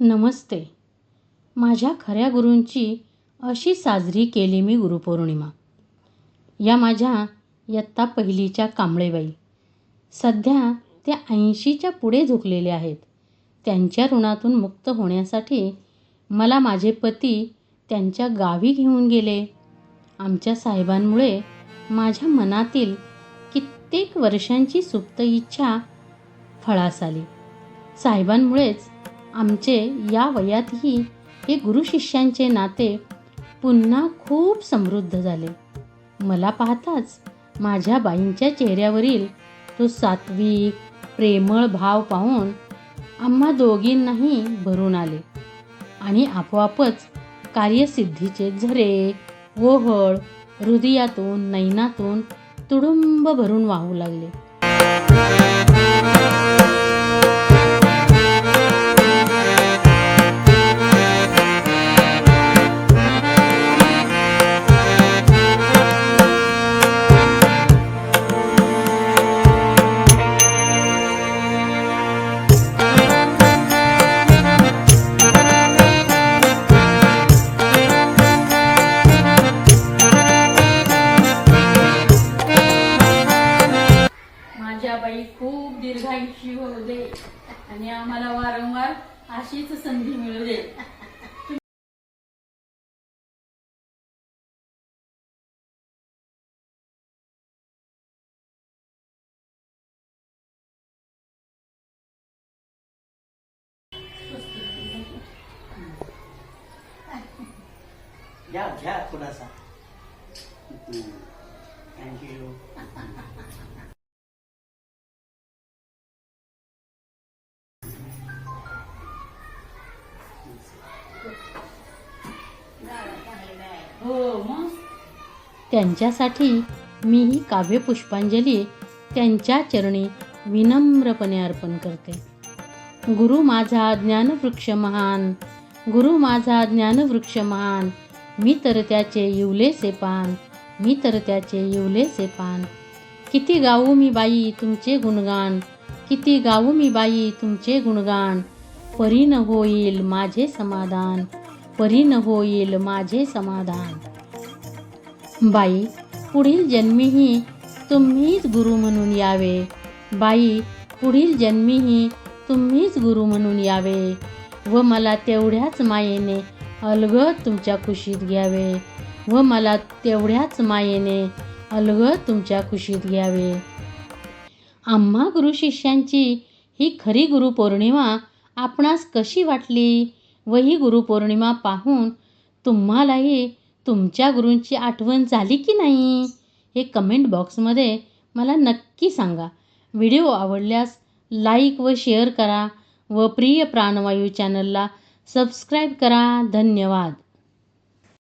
नमस्ते. माझ्या खऱ्या गुरूंची अशी साजरी केली मी गुरुपौर्णिमा. या माझ्या इयत्ता पहिलीच्या कांबळेबाई. सध्या त्या ऐंशीच्या पुढे झुकलेल्या आहेत. त्यांच्या ऋणातून मुक्त होण्यासाठी मला माझे पती त्यांच्या गावी घेऊन गेले. आमच्या साहेबांमुळे माझ्या मनातील कित्येक वर्षांची सुप्त इच्छा फळास आली. साहेबांमुळेच आमचे या वयातही हे गुरुशिष्यांचे नाते पुन्हा खूप समृद्ध झाले. मला पाहताच माझ्या बाईंच्या चेहऱ्यावरील तो सात्विक प्रेमळ भाव पाहून आम्हा दोघींनाही भरून आले आणि आपोआपच कार्यसिद्धीचे झरे ओहळ हृदयातून नैनातून तुडुंब भरून वाहू लागले. दीर्घायुषी होऊ दे. आणि आम्हाला वारंवार अशीच संधी मिळू दे. घ्या घ्या थोडासा थँक्यू हो, त्यांच्यासाठी मी ही काव्यपुष्पांजली त्यांच्या चरणी विनम्रपणे अर्पण करते. गुरु माझा ज्ञानवृक्ष महान गुरु माझा ज्ञानवृक्ष महान मी तर त्याचे येवलेसे पान मी तर त्याचे येवलेसे पान. किती गाऊ मी बाई तुमचे गुणगान किती गाऊ मी बाई तुमचे गुणगान परीन होईल माझे समाधान. परीन होईल माझे समाधान. बाई पुढील जन्मीही तुम्हीच गुरु म्हणून यावे. बाई पुढील जन्मीही तुम्हीच गुरु म्हणून यावे व मला तेवढ्याच मायेने अलगद तुमच्या खुशीत घ्यावे व मला तेवढ्याच मायेने अलगद तुमच्या खुशीत घ्यावे. आम्हा गुरु शिष्यांची ही खरी गुरुपौर्णिमा आपणास कशी वाटली? व ही गुरुपौर्णिमा पाहून तुम्हालाही तुमच्या गुरूंची आठवण झाली की नाही? हे कमेंट बॉक्समध्ये मला नक्की सांगा. व्हिडिओ आवडल्यास लाईक व शेअर करा व प्रिय प्राणवायू चॅनलला सबस्क्राईब करा. धन्यवाद.